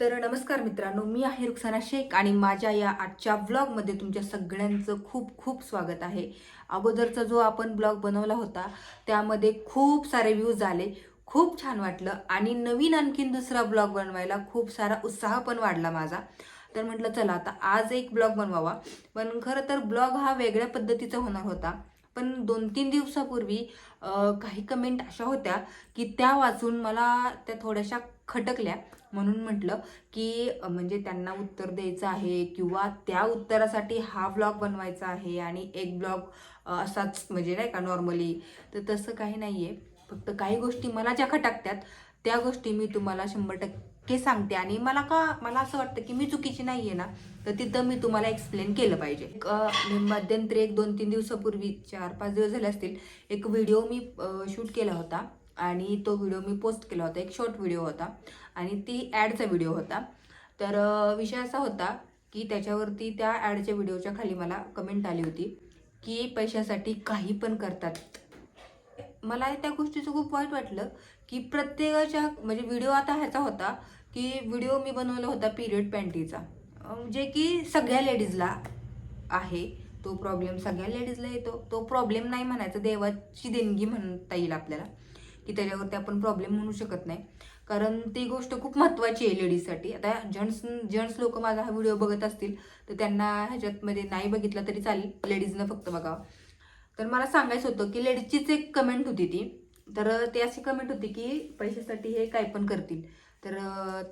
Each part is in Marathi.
तर नमस्कार मित्रांनो मी आहे रुक्साना शेख आणि माझ्या या आजच्या ब्लॉगमध्ये तुमच्या सगळ्यांचं खूप खूप स्वागत आहे. अगोदरचा जो आपण ब्लॉग बनवला होता त्यामध्ये खूप सारे व्ह्यूज आले खूप छान वाटलं आणि नवीन आणखीन दुसरा ब्लॉग बनवायला खूप सारा उत्साह पण वाढला माझा. तर म्हटलं चला आता आज एक ब्लॉग बनवावा. पण खरं तर ब्लॉग हा वेगळ्या पद्धतीचा होणार होता. पण दोन तीन दिवसापूर्वी काही कमेंट अशा होत्या की त्या वाचून मला त्या थोड्याशा खटकल्या. म्हणून म्हटलं की म्हणजे त्यांना उत्तर द्यायचं आहे किंवा त्या उत्तरासाठी हा ब्लॉग बनवायचा आहे आणि एक ब्लॉग असाच म्हणजे नाही का नॉर्मली तर तसं काही नाही आहे फक्त काही गोष्टी मला ज्या खटकत्यात त्या गोष्टी मी तुम्हाला शंभर टक्के हे सांगते. आणि मला का मला असं वाटतं की मी चुकीची नाही आहे ना तर तिथं मी तुम्हाला एक्सप्लेन केलं पाहिजे. एक, मध्यंतरी एक दोन तीन दिवसापूर्वी चार पाच दिवस झाले असतील एक व्हिडिओ मी शूट केला होता. आणि तो व्हिडिओ मी पोस्ट केला होता. एक शॉर्ट व्हिडिओ होता. आणि ती ॲडचा व्हिडिओ होता. तर विषय असा होता की त्याच्यावरती त्या ॲडच्या व्हिडिओच्या खाली मला कमेंट आली होती की पैशासाठी काही पण करतात. मला त्या गोष्टीचं खूप वाईट वाटलं की प्रत्येकाच्या म्हणजे व्हिडिओ आता ह्याचा होता की व्हिडिओ मी बनवला होता पिरियड पॅन्टीचा जे की सगळ्या लेडीजला आहे. तो प्रॉब्लेम सगळ्या लेडीजला येतो. तो प्रॉब्लेम नाही म्हणायचा देवाची देणगी म्हणता येईल आपल्याला की त्याच्यावरती आपण प्रॉब्लेम म्हणू शकत नाही. कारण ती गोष्ट खूप महत्त्वाची आहे लेडीजसाठी आता जेंट्स जेंट्स लोक माझा हा व्हिडिओ बघत असतील तर त्यांना ह्याच्यातमध्ये नाही बघितला तरी चालेल. लेडीजनं फक्त बघावं. तर मला सांगायचं होतं की लेडीजचीच एक कमेंट होती ती. तर ते अशी कमेंट होती की पैशासाठी हे काय पण करतील. तर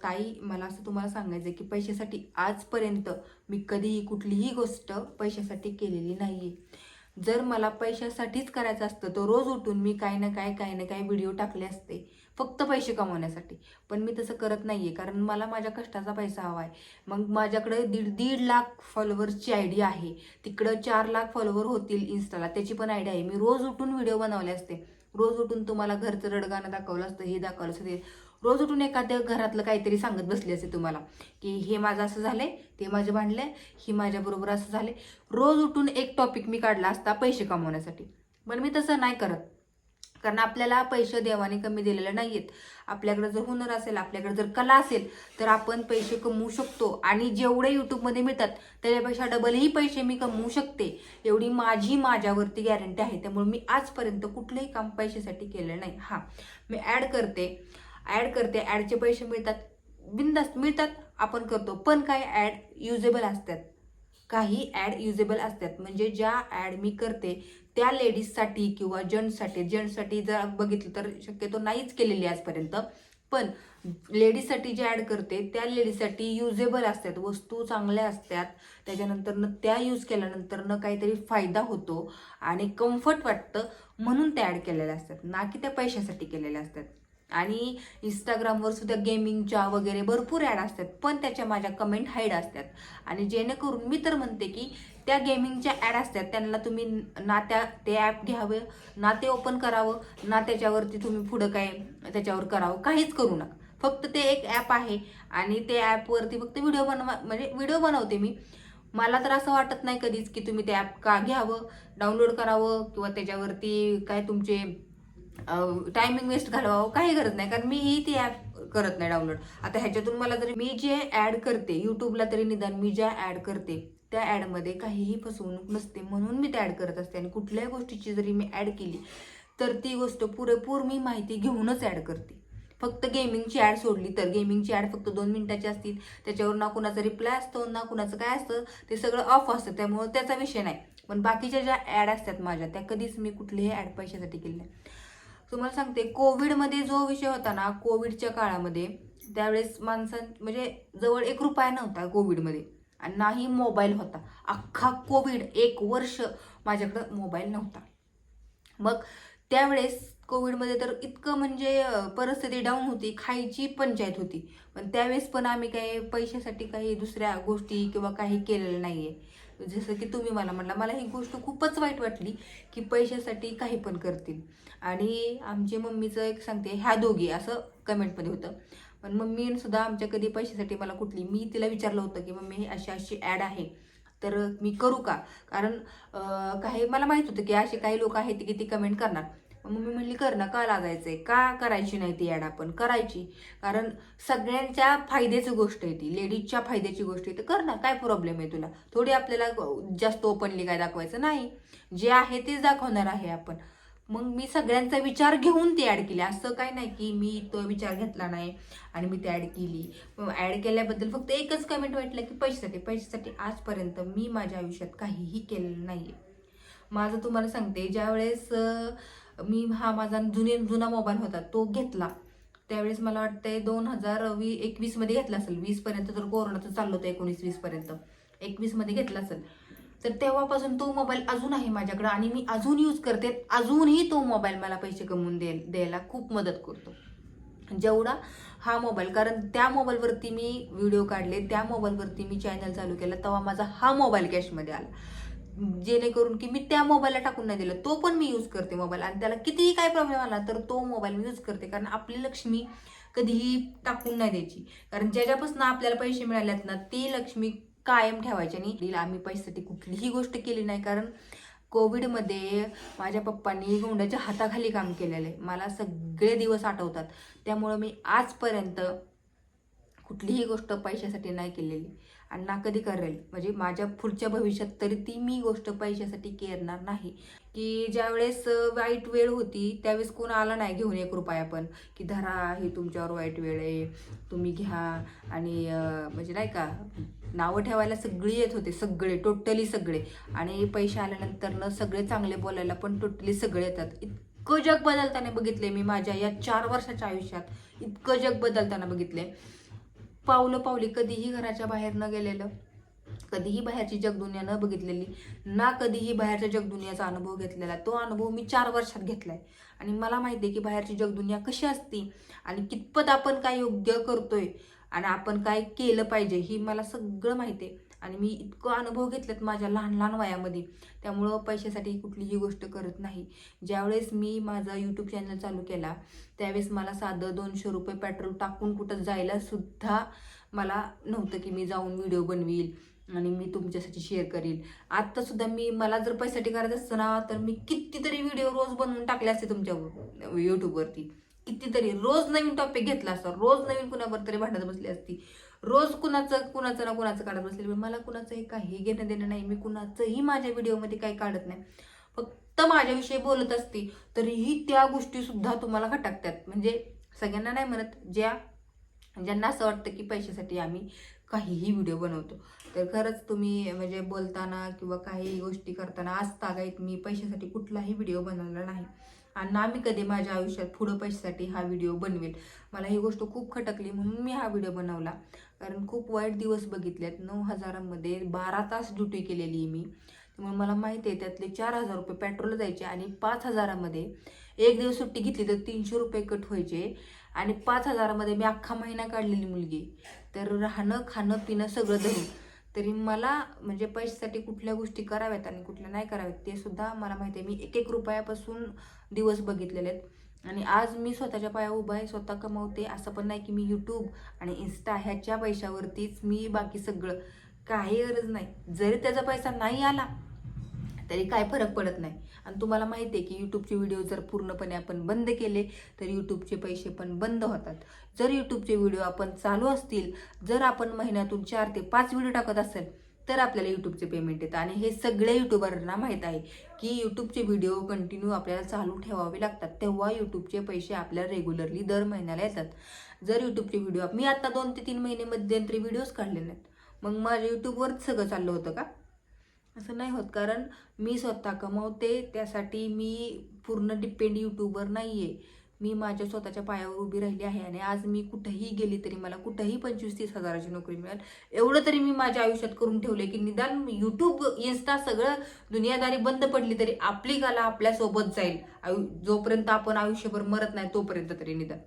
ताई मला असं तुम्हाला सांगायचं आहे की पैशासाठी आजपर्यंत मी कधीही कुठलीही गोष्ट पैशासाठी केलेली नाही आहे जर मला पैशासाठीच करायचं असतं तर रोज उठून मी काही ना काय काही ना काय व्हिडिओ टाकले असते फक्त पैसे कमवण्यासाठी. पण मी तसं करत नाही आहे कारण मला माझ्या कष्टाचा पैसा हवा आहे. मग माझ्याकडे दीड दीड लाख फॉलोअर्सची आय डी आहे. तिकडं चार लाख फॉलोवर होतील इन्स्टाला त्याची पण आयडिया आहे. मी रोज उठून व्हिडिओ बनवले असते. रोज उठून तुम्हाला घरचं रडगाणं दाखवलं असतं हे दाखवलं असतं ते रोज उठून एखाद्या घरातलं काहीतरी सांगत बसली असते तुम्हाला की हे माझं असं झालंय ते माझं आहे ही माझ्याबरोबर असं झालंय. रोज उठून एक टॉपिक मी काढला असता पैसे कमवण्यासाठी. पण मी तसं नाही करत. कारण आपल्याला पैसे देवाने कमी दिलेले नाही आहेत आपल्याकडे जर हुनर असेल आपल्याकडे जर कला असेल तर आपण पैसे कमवू शकतो. आणि जेवढे यूट्यूबमध्ये मिळतात त्याच्यापेक्षा डबलही पैसे मी कमवू शकते. एवढी माझी माझ्यावरती गॅरंटी आहे. त्यामुळे मी आजपर्यंत कुठलंही काम पैशासाठी केलं नाही. हां मी ॲड करते. ॲड करते ॲडचे पैसे मिळतात. बिंदास्त मिळतात आपण करतो. पण काही ॲड युजेबल असतात. काही ॲड युजेबल असतात. म्हणजे ज्या ॲड मी करते त्या लेडीजसाठी किंवा जेंट्ससाठी जेंट्ससाठी जर बघितलं तर शक्यतो नाहीच केलेली आजपर्यंत. पण लेडीजसाठी जे ॲड करते त्या लेडीजसाठी युजेबल असतात. वस्तू चांगल्या असतात. त्याच्यानंतरनं त्या यूज केल्यानंतरनं काहीतरी फायदा होतो आणि कम्फर्ट वाटतं म्हणून त्या ॲड केलेल्या असतात. ना की त्या पैशासाठी केलेल्या असतात. आणि इंस्टाग्रामवर सुद्धा गेमिंगच्या वगैरे भरपूर ॲड असतात पण त्याच्या माझ्या कमेंट हाईड असतात. आणि जेणेकरून मी तर म्हणते की त्या गेमिंगच्या ॲड असतात त्यांना तुम्ही ना त्या ते ॲप घ्यावं ना ते ओपन करावं ना त्याच्यावरती तुम्ही पुढं काय त्याच्यावर करावं काहीच करू नका. फक्त ते एक ॲप आहे आणि ते ॲपवरती फक्त व्हिडिओ बनवा म्हणजे व्हिडिओ बनवते मी. मला तर असं वाटत नाही कधीच की तुम्ही ते ॲप का घ्यावं डाउनलोड करावं किंवा त्याच्यावरती काय तुमचे टायमिंग वेस्ट घालवावं काही गरज नाही कारण मीही ती ॲप करत नाही डाउनलोड आता ह्याच्यातून मला जरी मी जे ॲड करते यूट्यूबला तरी निदान मी ज्या ॲड करते त्या ॲडमध्ये काहीही फसवणूक नसते म्हणून मी त्या ॲड करत असते. आणि कुठल्याही गोष्टीची जरी मी ॲड केली तर ती गोष्ट पुरेपूर मी माहिती घेऊनच ॲड करते. फक्त गेमिंगची ॲड सोडली तर. गेमिंगची ॲड फक्त दोन मिनिटाची असतील. त्याच्यावर ना कुणाचा रिप्लाय असतो ना कुणाचं काय असतं ते सगळं ऑफ असतं. त्यामुळं त्याचा विषय नाही. पण बाकीच्या ज्या ॲड असतात माझ्या त्या कधीच मी कुठलीही ॲड पैशासाठी केली नाही. तुम्हाला सांगते कोविडमध्ये जो विषय होता ना कोविडच्या काळामध्ये त्यावेळेस माणसां म्हणजे जवळ एक रुपया नव्हता कोविडमध्ये. आणि नाही मोबाईल होता. अख्खा कोविड एक वर्ष माझ्याकडं मोबाईल नव्हता. मग त्यावेळेस कोविडमध्ये तर इतकं म्हणजे परिस्थिती डाऊन होती खायची पंचायत होती. पण त्यावेळेस पण आम्ही काही पैशासाठी काही दुसऱ्या गोष्टी किंवा काही केलेलं नाही आहे जसं की तुम्ही मला म्हणला मला ही गोष्ट खूपच वाईट वाटली की पैशासाठी काही पण करतील. आणि आमची मम्मीचं एक सांगते ह्या दोघी असं कमेंटमध्ये होतं. पण मम्मीसुद्धा आमच्या कधी पैशासाठी मला कुठली मी तिला विचारलं होतं की मम्मी अशी अशी ॲड आहे तर मी करू का? कारण काही मला माहीत होतं की असे काही लोक आहेत की ती कमेंट करणार. मग मी म्हणली कर ना का लागायचंय? का करायची नाही ती ॲड आपण? करायची. कारण सगळ्यांच्या फायद्याची गोष्ट आहे ती. लेडीजच्या फायद्याची गोष्ट आहे. तर कर ना काय प्रॉब्लेम आहे तुला? थोडी आपल्याला जास्त ओपनली काय दाखवायचं? नाही. जे आहे तेच दाखवणार आहे आपण. मग मी सगळ्यांचा विचार घेऊन ती ॲड केली. असं काय नाही की मी तो विचार घेतला नाही आणि मी ती ॲड केली. ॲड केल्याबद्दल फक्त एकच कमेंट वाटलं की पैशासाठी पैशासाठी आजपर्यंत मी माझ्या आयुष्यात काहीही केलेलं नाही आहे माझं तुम्हाला सांगते ज्यावेळेस मी हा माझा जुने जुना मोबाईल होता तो घेतला. त्यावेळेस मला वाटतंय दोन हजार वी एकवीसमध्ये घेतला असेल. वीसपर्यंत तर कोरोनाचं चाललं होतं एकोणीस वीसपर्यंत एकवीसमध्ये घेतला असेल. तर तेव्हापासून तो मोबाईल अजून आहे माझ्याकडं आणि मी अजून यूज करते. अजूनही तो मोबाईल मला पैसे कमवून दे द्यायला खूप मदत करतो. जेवढा हा मोबाईल कारण त्या मोबाईलवरती मी व्हिडिओ काढले त्या मोबाईलवरती मी चॅनल चालू केला तेव्हा माझा हा मोबाईल कॅशमध्ये आला. जेणेकरून की मी त्या मोबाईलला टाकून नाही दिलं. तो पण मी यूज करते मोबाईल आणि त्याला कितीही काय प्रॉब्लेम आला तर तो मोबाईल मी यूज करते. कारण आपली लक्ष्मी कधीही टाकून नाही द्यायची. कारण ज्याच्यापासून आपल्याला पैसे मिळालेत ना ती लक्ष्मी कायम ठेवायची. आणि आम्ही पैशासाठी कुठलीही गोष्ट केली नाही. कारण कोविडमध्ये माझ्या पप्पांनी गोंड्याच्या हाताखाली काम केलेलं आहे. मला सगळे दिवस आठवतात. त्यामुळं मी आजपर्यंत कुठलीही गोष्ट पैशासाठी नाही केलेली. आणि ना कधी करेल? म्हणजे माझ्या पुढच्या भविष्यात तरी ती मी गोष्ट पैशासाठी करणार नाही. की ज्यावेळेस वाईट वेळ होती त्यावेळेस कोण आला नाही घेऊन एक रुपया पण. की धरा ही तुमच्यावर वाईट वेळ आहे तुम्ही घ्या. आणि म्हणजे नाही का नावं ठेवायला सगळी येत होते सगळे टोटली सगळे. आणि पैसे आल्यानंतर न सगळे चांगले बोलायला पण टोटली सगळे येतात. इतकं जग बदलताना बघितले मी माझ्या या चार वर्षाच्या आयुष्यात. इतकं जग बदलताना बघितले पावलं पावली कधीही घराच्या बाहेर न गेलेलं कधीही बाहेरची जगदुनिया न बघितलेली ना कधीही बाहेरच्या जगदुनियाचा अनुभव घेतलेला तो अनुभव मी चार वर्षात घेतलाय. आणि मला माहिती आहे की बाहेरची जगदुनिया कशी असती आणि कितपत आपण काय योग्य करतोय आणि आपण काय केलं पाहिजे ही मला सगळं माहिती आहे. आणि मी इतकं अनुभव घेतलेत माझ्या लहान लहान वयामध्ये. त्यामुळं पैशासाठी कुठलीही गोष्ट करत नाही. ज्यावेळेस मी माझा यूट्यूब चॅनल चालू केला त्यावेळेस मला साधं दोनशे रुपये पेट्रोल टाकून कुठं जायला सुद्धा मला नव्हतं की मी जाऊन व्हिडिओ बनवील आणि मी तुमच्यासाठी शेअर करील. आत्तासुद्धा मी मला जर पैशासाठी करायचं असतं ना तर मी कितीतरी व्हिडिओ रोज बनवून टाकले असते तुमच्या यूट्यूबवरती कितीतरी रोज नवीन टॉपिक घेतला असता रोज नवीन कुणावर तरी भांडत बसली असती. रोज कुणाचं कुणाचं ना कुणाचं काढत बसले मला कुणाचंही काही घेणं देणं नाही मी कुणाचंही माझ्या व्हिडिओमध्ये काही काढत नाही. फक्त माझ्याविषयी बोलत असते तरीही त्या गोष्टी सुद्धा तुम्हाला खटकतात. म्हणजे सगळ्यांना नाही म्हणत ज्या ज्यांना असं वाटतं की पैशासाठी आम्ही काहीही व्हिडिओ बनवतो. तर खरंच तुम्ही म्हणजे बोलताना किंवा काही गोष्टी करताना आज तागायत मी पैशासाठी कुठलाही व्हिडिओ बनवला नाही. आणि ना मी कधी माझ्या आयुष्यात पुढं पैशासाठी हा व्हिडिओ बनवेल. मला ही गोष्ट खूप खटकली म्हणून मी हा व्हिडिओ बनवला. कारण खूप वाईट दिवस बघितलेत. नऊ हजारामध्ये बारा तास ड्युटी केलेली आहे मी. त्यामुळे मला माहिती आहे त्यातले चार हजार रुपये पेट्रोल जायचे आणि पाच हजारामध्ये एक दिवस सुट्टी घेतली तर तीनशे रुपये कट व्हायचे. आणि पाच हजारामध्ये मी अख्खा महिना काढलेली मुलगी. तर राहणं खाणं पिणं सगळं धरून. तरी मला म्हणजे पैशासाठी कुठल्या गोष्टी कराव्यात आणि कुठल्या नाही कराव्यात ते सुद्धा मला माहिती आहे. मी एक एक रुपयापासून दिवस बघितलेले आहेत. आणि आज मी स्वतःच्या पाया उभा आहे स्वतः कमवते असं पण नाही की मी यूट्यूब आणि इन्स्टा ह्याच्या पैशावरतीच मी बाकी सगळं. काही गरज नाही. जरी त्याचा पैसा नाही आला तरी काय फरक पडत नाही. आणि तुम्हाला माहिती आहे की यूट्यूबचे व्हिडिओ जर पूर्णपणे आपण बंद केले तर यूट्यूबचे पैसे पण बंद होतात. जर यूट्यूबचे व्हिडिओ आपण चालू असतील जर आपण महिन्यातून चार ते पाच व्हिडिओ टाकत असेल तर आपल्याला यूट्यूबचे पेमेंट येतं. आणि हे सगळ्या यूट्यूबरना माहीत आहे की यूट्यूबचे व्हिडिओ कंटिन्यू आपल्याला चालू ठेवावे लागतात. तेव्हा यूट्यूबचे पैसे आपल्याला रेग्युलरली दर महिन्याला येतात. जर यूट्यूबचे व्हिडिओ मी आता दोन ते तीन महिने मध्यंतरी व्हिडिओज काढले नाहीत. मग माझ्या यूट्यूबवरच सगळं चाललं होतं का? असं नाही होत. कारण मी स्वतः कमवते त्यासाठी मी पूर्ण डिपेंड यूट्यूबवर नाही आहे मी माझ्या स्वतःच्या पायावर उभी राहिली आहे आणि आज मी कुठंही गेली तरी मला कुठंही पंचवीस तीस हजाराची नोकरी मिळेल. एवढं तरी मी माझ्या आयुष्यात करून ठेवले की निदान यूट्यूब इन्स्टा सगळं दुनियादारी बंद पडली तरी आपली कला आपल्यासोबत जाईल. आयु जोपर्यंत आपण आयुष्यभर मरत नाही तोपर्यंत तरी निदान.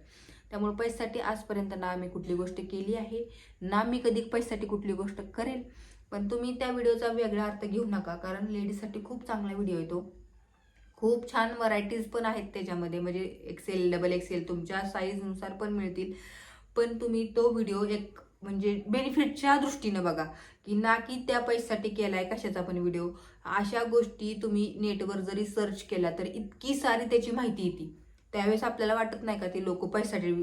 त्यामुळे पैशासाठी आजपर्यंत ना मी कुठली गोष्ट केली आहे ना मी कधी पैशासाठी कुठली गोष्ट करेल पण तुम्ही त्या व्हिडिओचा वेगळा अर्थ घेऊ नका कारण लेडीजसाठी खूप चांगला व्हिडिओ येतो खूप छान व्हरायटीज पण आहेत त्याच्यामध्ये म्हणजे एक्सेल डबल एक्सेल तुमच्या साईजनुसार पण मिळतील. पण तुम्ही तो व्हिडिओ एक म्हणजे बेनिफिटच्या दृष्टीनं बघा की ना की त्या पैशासाठी केला आहे कशाचा पण व्हिडिओ. अशा गोष्टी तुम्ही नेटवर जरी सर्च केला तर इतकी सारी त्याची माहिती येते. त्यावेळेस आपल्याला वाटत नाही का ते लोक पैशासाठी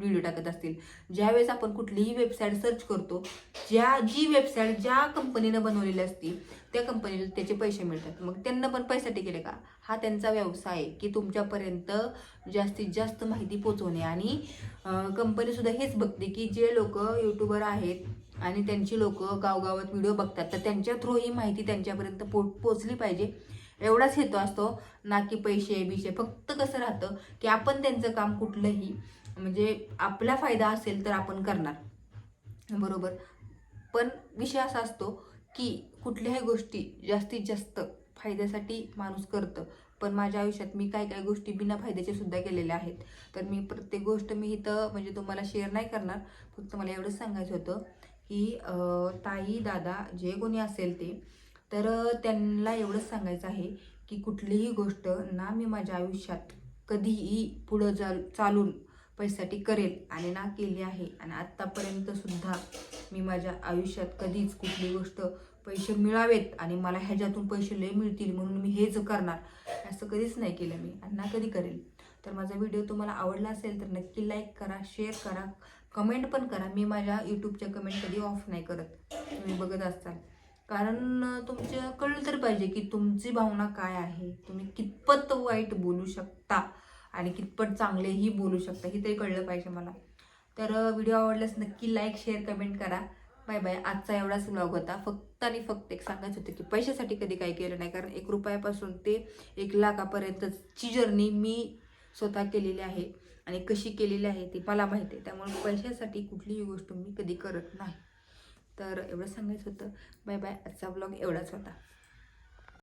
व्हिडिओ टाकत असतील. ज्यावेळेस आपण कुठलीही वेबसाईट सर्च करतो ज्या जी वेबसाईट ज्या कंपनीनं बनवलेली असती त्या कंपनीला त्याचे पैसे मिळतात. मग त्यांना पण पैसाठी केले का? हा त्यांचा व्यवसाय आहे की तुमच्यापर्यंत जास्तीत जास्त माहिती पोचवणे आणि कंपनीसुद्धा हेच बघते की जे लोक यूट्यूबर आहेत आणि त्यांची लोक गावगावात व्हिडिओ बघतात तर त्यांच्या थ्रू ही माहिती त्यांच्यापर्यंत पो पोचली पाहिजे. एवढाच हेतू असतो ना की पैसे बिशे फक्त कसं राहतं की आपण त्यांचं काम कुठलंही म्हणजे आपला फायदा असेल तर आपण करणार. बरोबर? पण विषय असा असतो की कुठल्याही गोष्टी जास्तीत जास्त फायद्यासाठी माणूस करतं. पण माझ्या आयुष्यात मी काय काय गोष्टी बिना फायद्याच्या सुद्धा केलेल्या आहेत. तर मी प्रत्येक गोष्ट मी इथं म्हणजे तुम्हाला शेअर नाही करणार. फक्त मला एवढंच सांगायचं होतं की ताई दादा जे कोणी असेल ते तर त्यांना एवढंच सांगायचं आहे की कुठलीही गोष्ट ना मी माझ्या आयुष्यात कधीही पुढं चाल चालून पैशासाठी करेल आणि ना केली आहे. आणि आत्तापर्यंत सुद्धा मी माझ्या आयुष्यात कधीच कुठली गोष्ट पैसे मिळावेत आणि मला ह्याच्यातून पैसे लय मिळतील म्हणून मी हेच करणार. असं कधीच नाही केलं मी आणि ना कधी करेल. तर माझा व्हिडिओ तुम्हाला आवडला असेल तर नक्की लाईक करा शेअर करा कमेंट पण करा. मी माझ्या यूट्यूबच्या कमेंट कधी ऑफ नाही करत. तुम्ही बघत असताल कारण तुमचं तुमच्या कळलं तर पाहिजे की तुमची भावना काय आहे. तुम्ही कितपत वाईट बोलू शकता. आणि कितपत चांगलेही बोलू शकता हे तरी कळलं पाहिजे मला. तर व्हिडिओ आवडल्यास नक्की लाईक शेअर कमेंट करा. बाय बाय आजचा एवढाच ब्लॉग होता. फक्त आणि फक्त एक सांगायचं होतं की पैशासाठी कधी काही केलं नाही कारण एक रुपयापासून ते एक लाखापर्यंतची जर्नी मी स्वतः केलेली आहे आणि कशी केलेली आहे ती मला माहिती आहे. त्यामुळे पैशासाठी कुठलीही गोष्ट मी कधी करत नाही. तर एवढं सांगायचं होतं. बाय बाय आजचा ब्लॉग एवढाच होता.